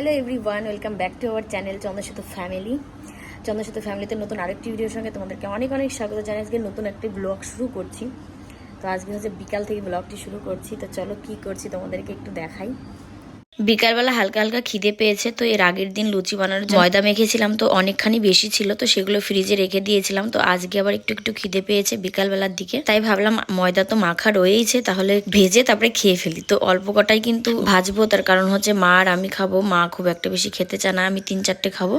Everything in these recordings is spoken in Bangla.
Hello everyone welcome back to our channel Chandrasetu family. Chandrasetu ফ্যামিলিতে নতুন আরেকটি ভিডিওর সঙ্গে তোমাদেরকে অনেক অনেক স্বাগত জানাই। আজকে নতুন একটি ব্লগ শুরু করছি। তো আজকে হচ্ছে বিকাল থেকে ব্লগটি শুরু করছি। তো চলো কি করছি তোমাদেরকে একটু দেখাই। বিকালবেলা হালকা হালকা খিদে পেয়েছে, তো এর আগের দিন লুচি বানানোর ময়দা মেখেছিলাম, তো অনেকখানি বেশি ছিল, তো সেগুলো ফ্রিজে রেখে দিয়েছিলাম, তো আজকে আবার একটু একটু খিদে পেয়েছে বিকালবেলার দিকে। তাই ভাবলাম ময়দা তো মাখা রয়েইছে, তাহলে ভেজে তারপরে খেয়ে ফেলি। তো অল্প কটাই কিন্তু ভাজবো, তার কারণ হচ্ছে মা আর আমি খাব, মা খুব একটা বেশি খেতে চায় না, আমি তিন চারটে খাব,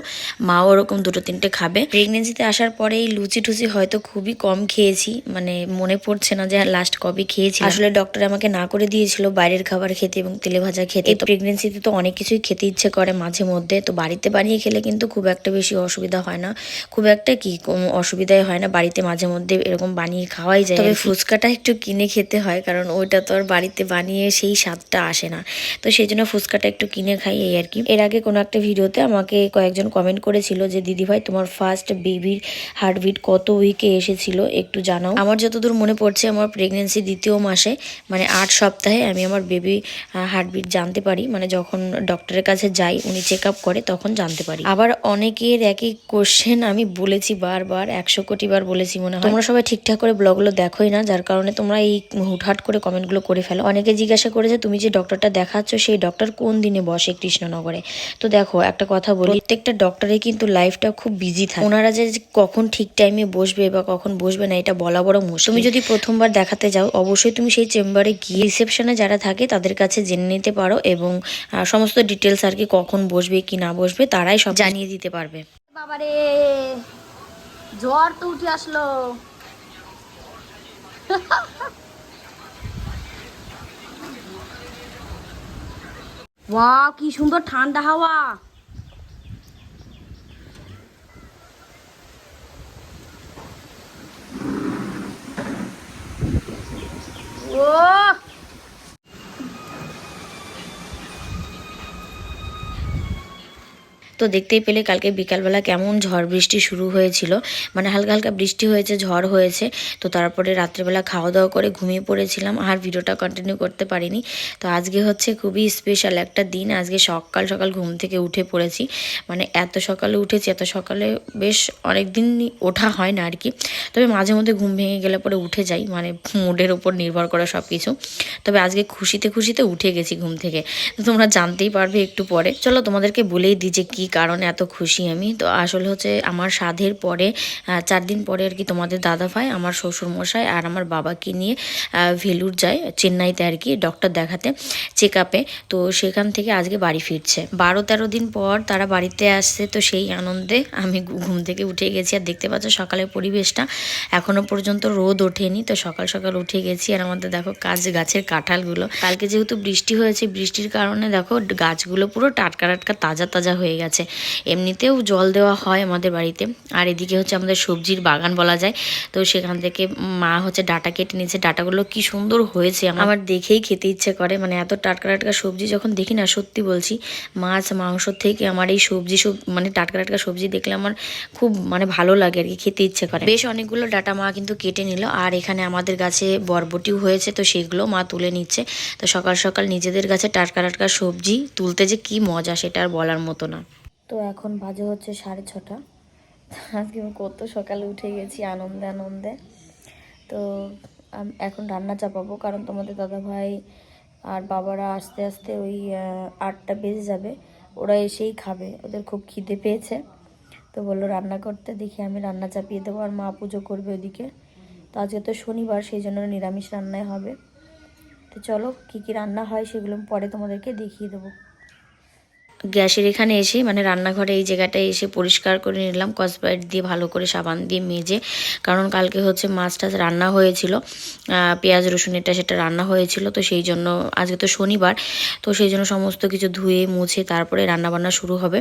মাও ওরকম দুটো তিনটে খাবে। প্রেগনেন্সিতে আসার পরে এই লুচি টুচি হয়তো খুবই কম খেয়েছি মানে মনে পড়ছে না যে লাস্ট কবে খেয়েছি আসলে ডক্টর আমাকে না করে দিয়েছিল বাইরের খাবার খেতে এবং তেলে ভাজা খেতে, তো প্রেগনেন্সিতে তো অনেক কিছুই খেতে ইচ্ছে করে মাঝে মধ্যে। তো বাড়িতে বানিয়ে খেলে কিন্তু খুব একটা বেশি অসুবিধা হয় না। খুব একটা কি অসুবিধাই হয় না। বাড়িতে মাঝে মধ্যে এরকম বানিয়ে খাওয়াই যায়। তবে ফুচকাটা একটু কিনে খেতে হয় কারণ ওইটা তো আর বাড়িতে বানিয়ে সেই স্বাদটা আসে না। তো সেই জন্য ফুচকাটা একটু কিনে খাই এই আর কি। এর আগে কোনো একটা ভিডিওতে আমাকে কয়েকজন কমেন্ট করেছিল যে দিদি ভাই তোমার ফার্স্ট বেবির হার্টবিট কত উইকে এসেছিল? একটু জানাও। আমার যতদূর মনে পড়ছে আমার প্রেগনেন্সি দ্বিতীয় মাসে মানে আট সপ্তাহে আমি আমার বেবি হার্টবিট জানতে পারি। মানে যখন ডক্টরের কাছে যাই, উনি চেক আপ করে, তখন জানতে পারি। আবার অনেকের একই কোশ্চেন আমি বলেছি বারবার, একশো কোটি বার বলেছি মনে হয়। তোমরা সবাই ঠিকঠাক করে ব্লগগুলো দেখোই না, যার কারণে তোমরা এই হুটহাট করে কমেন্টগুলো করে ফেলো। অনেকে জিজ্ঞাসা করেছে তুমি যে ডক্টরটা দেখাচ্ছ, সেই ডক্টর কোন দিনে বসে কৃষ্ণনগরে? তো দেখো, একটা কথা বলি, প্রত্যেকটা ডক্টরে কিন্তু লাইফটা খুব বিজি থাকে। ওনারা যে কখন ঠিক টাইমে বসবে বা কখন বসবে না, এটা বলা বড় মুশকিল। তুমি যদি প্রথমবার দেখাতে যাও, অবশ্যই তুমি সেই চেম্বারে গিয়ে রিসেপশনে যারা থাকে, তাদের কাছে জেনে নিতে পারো এবং সমস্ত ডিটেলস আর কি কখন বসবে কি না বসবে তারাই সব জানিয়ে দিতে পারবে। বাবারে জ্বর তো উঠে আসলো। ওয়া কি সুন্দর ঠান্ডা হাওয়া। তো দেখতেই পেলে কালকে বিকালবেলা কেমন ঝড় বৃষ্টি শুরু হয়েছিল। মানে হালকা হালকা বৃষ্টি হয়েছে, ঝড় হয়েছে। তো তারপরে রাত্রেবেলা খাওয়া দাওয়া করে ঘুমিয়ে পড়েছিলাম। আর ভিডিওটা কন্টিনিউ করতে পারিনি। তো আজকে হচ্ছে খুবই স্পেশাল একটা দিন। আজকে সকাল সকাল ঘুম থেকে উঠে পড়েছি। মানে এত সকালে উঠেছি, এত সকালে বেশ অনেক দিন ওঠা হয় না আর কি তবে মাঝে মধ্যে ঘুম ভেঙে গেলে পরে উঠে যাই। মানে মুডের ওপর নির্ভর করে সব কিছু তবে আজকে খুশিতে খুশিতে উঠে গেছি ঘুম থেকে। তো তোমরা জানতেই পারবে একটু পরে। চলো তোমাদেরকে বলেই দিই যে কী কারণে এত খুশি আমি। তো আসলে হচ্ছে আমার সাধের পরে চার দিন পরে আর কি তোমাদের দাদা ভাই, আমার শ্বশুর মশাই আর আমার বাবাকে নিয়ে ভেলুর যায়, চেন্নাইতে আর কি ডক্টর দেখাতে চেক আপে তো সেখান থেকে আজকে বাড়ি ফিরছে। বারো তেরো দিন পর তারা বাড়িতে আসছে, তো সেই আনন্দে আমি ঘুম থেকে উঠে গেছি। আর দেখতে পাচ্ছ সকালের পরিবেশটা, এখনও পর্যন্ত রোদ ওঠেনি, তো সকাল সকাল উঠে গেছি। আর আমাদের দেখো কাজ, গাছের কাঁঠালগুলো। কালকে যেহেতু বৃষ্টি হয়েছে, বৃষ্টির কারণে দেখো গাছগুলো পুরো টাটকা টাটকা, তাজা তাজা হয়ে গেছে। এমনিতেও জল দেওয়া হয় আমাদের বাড়িতে। আর এদিকে হচ্ছে আমাদের সবজির বাগান বলা যায়। তো সেখান থেকে মা হচ্ছে ডাটা কেটে নিয়েছে। ডাটাগুলো কি সুন্দর হয়েছে আমার। আমার দেখেই খেতে ইচ্ছে করে। মানে এত টাটকা টাটকা সবজি যখন দেখি না সত্যি বলছি মাছ মাংস থেকে আমার এই সবজি সব মানে টাটকা টাটকা সবজি দেখলে আমার খুব মানে ভালো লাগে আর কি খেতে ইচ্ছে করে। বেশ অনেকগুলো ডাটা মা কিন্তু কেটে নিল। আর এখানে আমাদের গাছে বরবটিও হয়েছে তো সেগুলো মা তুলে নিচ্ছে। তো সকাল সকাল নিজেদের গাছে টাটকা টাটকা সবজি তুলতে যে কি মজা সেটা আর বলার মতো না। তো এখন বাজে হচ্ছে সাড়ে ছটা। আজকে আমি কত সকালে উঠে গেছি আনন্দে আনন্দে। তো এখন রান্না চাপাবো, কারণ তোমাদের দাদা ভাই আর বাবারা আস্তে আস্তে ওই আটটা বেজে যাবে। ওরা এসেই খাবে, ওদের খুব খিদে পেয়েছে। তো বলল রান্না করতে, দেখি আমি রান্না চাপিয়ে দেবো আর মা পুজো করবে ওদিকে। তো আজকে তো শনিবার, সেই জন্য নিরামিষ রান্নাই হবে। তো চলো কী কী রান্না হয় সেগুলো পরে তোমাদেরকে দেখিয়ে দেবো। গ্যাসের এখানে এসে মানে রান্নাঘরে এই জায়গাটায় এসে পরিষ্কার করে নিলাম কসবাইট দিয়ে ভালো করে সাবান দিয়ে মেজে। কারণ কালকে হচ্ছে মাছ টাছ রান্না হয়েছিল পেঁয়াজ রসুন এটা সেটা রান্না হয়েছিল, তো সেই জন্য আজকে তো শনিবার, তো সেই জন্য সমস্ত কিছু ধুয়ে, মুছে তারপরে রান্না বান্না শুরু হবে।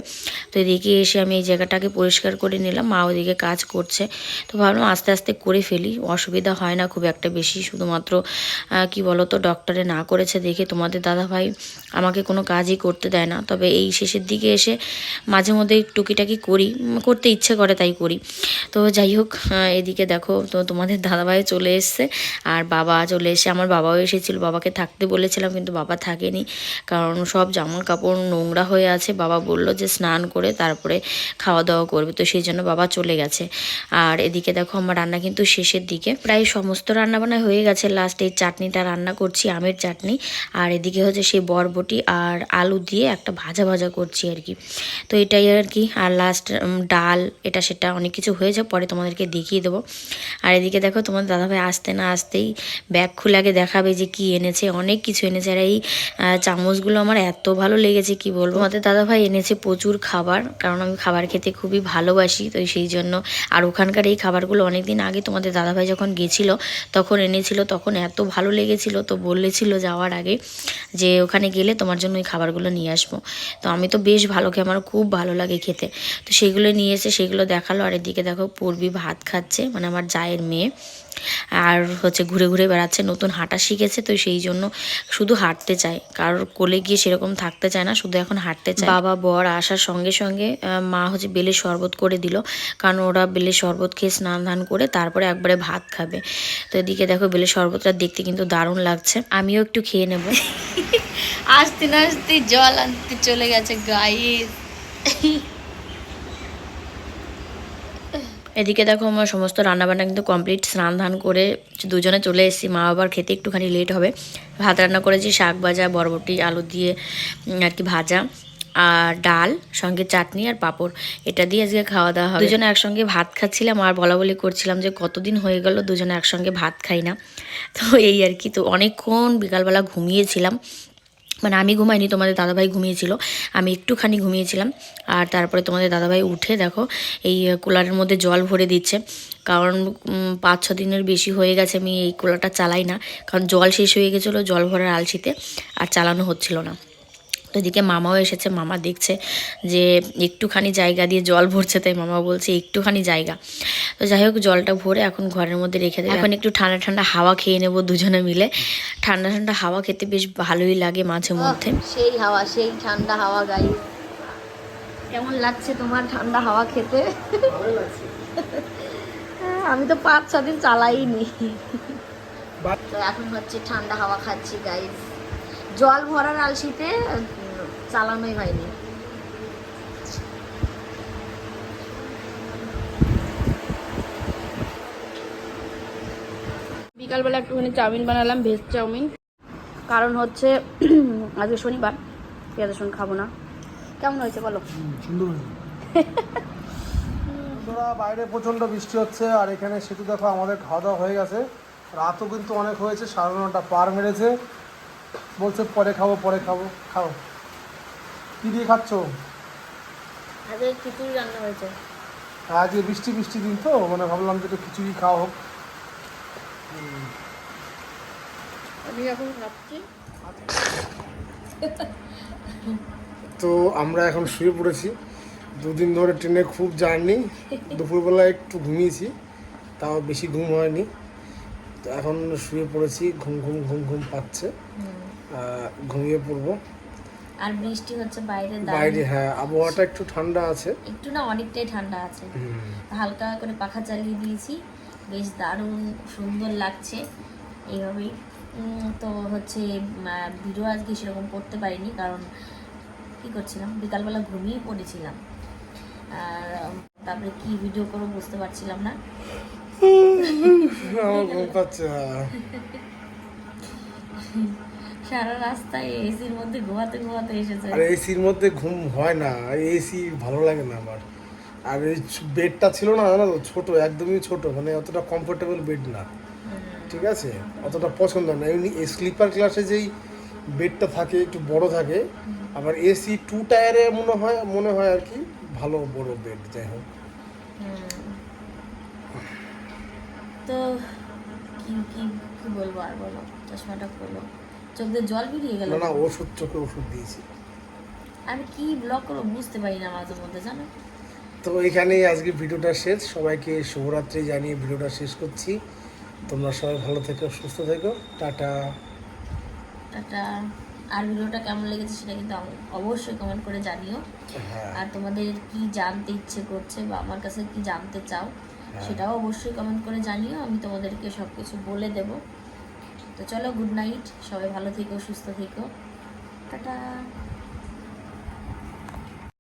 তো এদিকে এসে আমি এই জায়গাটাকে পরিষ্কার করে নিলাম, মা ওদিকে কাজ করছে। তো ভাবলাম আস্তে আস্তে করে ফেলি, অসুবিধা হয় না খুব একটা বেশি, শুধুমাত্র কি বলো তো ডক্টরে না করেছে দেখে তোমাদের দাদাভাই আমাকে কোনো কাজই করতে দেয় না। তবে এই এই শেষের দিকে এসে মাঝে মধ্যে টুকিটাকি করি, করতে ইচ্ছে করে তাই করি। তো যাই হোক এদিকে দেখো, তো তোমাদের দাদাভাই চলে এসছে আর বাবা চলে এসে, আমার বাবাও এসেছিল, বাবাকে থাকতে বলেছিলাম কিন্তু বাবা থাকেনি কারণ সব জামা কাপড় নোংরা হয়ে আছে। বাবা বলল যে স্নান করে তারপরে খাওয়া দাওয়া করবে, তো সেই জন্য বাবা চলে গেছে। আর এদিকে দেখো, আমার রান্না কিন্তু শেষের দিকে। প্রায় সমস্ত রান্না বান্না হয়ে গেছে। লাস্ট এই চাটনিটা রান্না করছি, আমের চাটনি। আর এদিকে হচ্ছে সেই বরবটি আর আলু দিয়ে একটা ভাজা ভাজা করছি আর কি। তো এটাই আর কি। আর লাস্ট ডাল, এটা সেটা অনেক কিছু হয়েছে পরে তোমাদেরকে দেখিয়ে দেবো। আর এদিকে দেখো তোমাদের দাদাভাই আসতে না আসতেই ব্যাগ খুলে আগে দেখাবে যে কি এনেছে, অনেক কিছু এনেছে। আর এই চামচগুলো আমার এত ভালো লেগেছে, কি বলব? আমাদের দাদাভাই এনেছে প্রচুর খাবার, কারণ আমি খাবার খেতে খুবই ভালোবাসি, তো সেই জন্য। আর ওখানকার এই খাবারগুলো অনেক দিন আগে তোমাদের দাদাভাই যখন গেছিল, তখন এনেছিল, তখন এত ভালো লেগেছিল, তো বলেছিল যাওয়ার আগে যে ওখানে গেলে তোমার জন্য ওই খাবারগুলো নিয়ে আসব। তো আমি তো বেশ ভালো খেয়ে আমার খুব ভালো লাগে খেতে। তো সেগুলো নিয়ে এসে সেগুলো দেখাল। আর এদিকে দেখো, পূর্বী ভাত খাচ্ছে মানে আমার জায়ের মেয়ে। আর হচ্ছে ঘুরে ঘুরে বেড়াচ্ছে নতুন হাঁটা শিখেছে তো সেই জন্য শুধু হাঁটতে চায়। কারোর কোলে গিয়ে সেরকম থাকতে চায় না শুধু এখন হাঁটতে চায়। বাবা বর আসার সঙ্গে সঙ্গে মা হচ্ছে বেলের শরবত করে দিল। কারণ ওরা বেলের শরবত খেয়ে স্নান ধান করে তারপরে একবারে ভাত খাবে। তো এদিকে দেখো বেলের শরবতটা দেখতে কিন্তু দারুণ লাগছে। আমিও একটু খেয়ে নেব। আসতে না আসতে জল আনতে চলে গেছে গায়ে এদিকে দেখো আমার সমস্ত রান্নাবান্না কিন্তু কমপ্লিট স্নান ধান করে দুজনে চলে এসেছি। মা বাবার খেতে একটুখানি লেট হবে। ভাত রান্না করেছি, শাক ভাজা, বরবটি, আলু দিয়ে আর কি ভাজা আর ডাল, সঙ্গে চাটনি আর পাঁপড়। এটা দিয়ে আজকে খাওয়া দাওয়া হবে। দুজনে একসঙ্গে ভাত খাচ্ছিলাম আর বলা বলি করছিলাম যে কতদিন হয়ে গেল দুজনে একসঙ্গে ভাত খাই না। তো এই আর কি, তো অনেকক্ষণ বিকালবেলা ঘুমিয়েছিলাম। মানে আমি ঘুমাইনি, তোমাদের দাদাভাই ঘুমিয়েছিল। আমি একটুখানি ঘুমিয়েছিলাম। আর তারপরে তোমাদের দাদাভাই উঠে দেখো, এই কুলারের মধ্যে জল ভরে দিচ্ছে। কারণ পাঁচ ছ দিনের বেশি হয়ে গেছে, আমি এই কুলারটা চালাই না। কারণ জল শেষ হয়ে গেছিল জল ভরার আলসিতে, আর চালানো হচ্ছিল না। তো এদিকে মামাও এসেছে মামা দেখছে যে একটুখানি জায়গা দিয়ে জল ভরছে তাই মামা বলছে একটুখানি জায়গা। তো যাই হোক জলটা ভরে এখন ঘরের মধ্যে রেখে দেবে এখন একটু ঠান্ডা ঠান্ডা হাওয়া খেয়ে নেব দুজনে মিলে। ঠান্ডা ঠান্ডা হাওয়া খেতে বেশ ভালোই লাগে মাঝে মধ্যে। সেই হাওয়া সেই ঠান্ডা হাওয়া গায়ে কেমন লাগছে তোমার ঠান্ডা হাওয়া খেতে? হ্যাঁ, আমি তো পাঁচ ছ দিন চালাইনি। তো এখন হচ্ছে ঠান্ডা হাওয়া খাচ্ছি গাইজ জল ভরার আলসিতে চালানোই হয়নি। বিকালবেলা একটুখানি চাউমিন বানালাম ভেজ চাউমিন। কারণ হচ্ছে আজকে শনিবার পেঁয়াজ রসুন খাব না। কেমন হয়েছে বলো? সুন্দর। বাইরে প্রচণ্ড বৃষ্টি হচ্ছে আর এখানে সেতু দেখো আমাদের খাওয়া দাওয়া হয়ে গেছে। রাতও কিন্তু অনেক হয়েছে সাড়ে নটা পার মেরেছে। বলছে পরে খাব পরে খাব খাও। কী দিয়ে খাচ্ছ? আজকে খিচুড়ি রান্না হয়েছে। আজকে বৃষ্টি বৃষ্টি দিন তো মানে ভাবলাম যে একটু খিচুড়ি খাওয়া হোক। আমি এখন খাচ্ছি। তো আমরা এখন শুয়ে পড়েছি। দুদিন ধরে ট্রেনে খুব জার্নি। দুপুরবেলা একটু ঘুমিয়েছি তাও বেশি ঘুম হয়নি। তো এখন শুয়ে পড়েছি ঘুম ঘুম ঘুম ঘুম পাচ্ছে। ঘুমিয়ে পড়ব। আর বৃষ্টি হচ্ছে বাইরে বাইরে হ্যাঁ আবহাওয়াটা একটু ঠান্ডা আছে। একটু না অনেকটাই ঠান্ডা আছে। হালকা করে পাখা চালিয়ে দিয়েছি বেশ দারুণ সুন্দর লাগছে এইভাবেই। তো হচ্ছে ভিডিও আজকে সেরকম করতে পারিনি কারণ কি করছিলাম বিকালবেলা ঘুমিয়ে পড়েছিলাম। আর তারপরে কি ভিডিও করব বুঝতে পারছিলাম না। আমার ঘুম পাচ্ছে। সারা রাস্তায় এসির মধ্যে ঘুমাতে ঘুমাতে এসেছে। আর এসির মধ্যে ঘুম হয় না এসি ভালো লাগে না আমার। আর এই বেডটা ছিল না জানো তো ছোট একদমই ছোট মানে অতটা কমফোর্টেবল বেড না। ঠিক আছে? অতটা পছন্দ না। এমনি স্লিপার ক্লাসে যেই বেডটা থাকে একটু বড় থাকে আবার এসি টু টায়ারে মনে হয় মনে হয় আর কি ভালো বড় বেড যাই হোক। তো কি কি বলব আর বলো? চশমাটা খোলো। চোখদের জল বেরিয়ে গেল না ওষুধ চোখে ওষুধ দিয়েছি। আমি কি ব্লগ করব বুঝতে পারি না মাঝে মধ্যে জানো? তো এখানেই আজকে ভিডিওটা শেষ। সবাইকে শুভরাত্রি জানিয়ে ভিডিওটা শেষ করছি। তোমরা সবাই ভালো থেকো সুস্থ থেকো। টাটা। টাটা। আর ভিডিওটা কেমন লেগেছে সেটা কিন্তু অবশ্যই কমেন্ট করে জানিও। হ্যাঁ। আর তোমাদের কি জানতে ইচ্ছে করছে বা আমার কাছে কি জানতে চাও হ্যাঁ। সেটাও অবশ্যই কমেন্ট করে জানিও। আমি তোমাদেরকে সব কিছু বলে দেবো। তো চলো গুড নাইট সবাই ভালো থেকো সুস্থ থেকো। টাটা।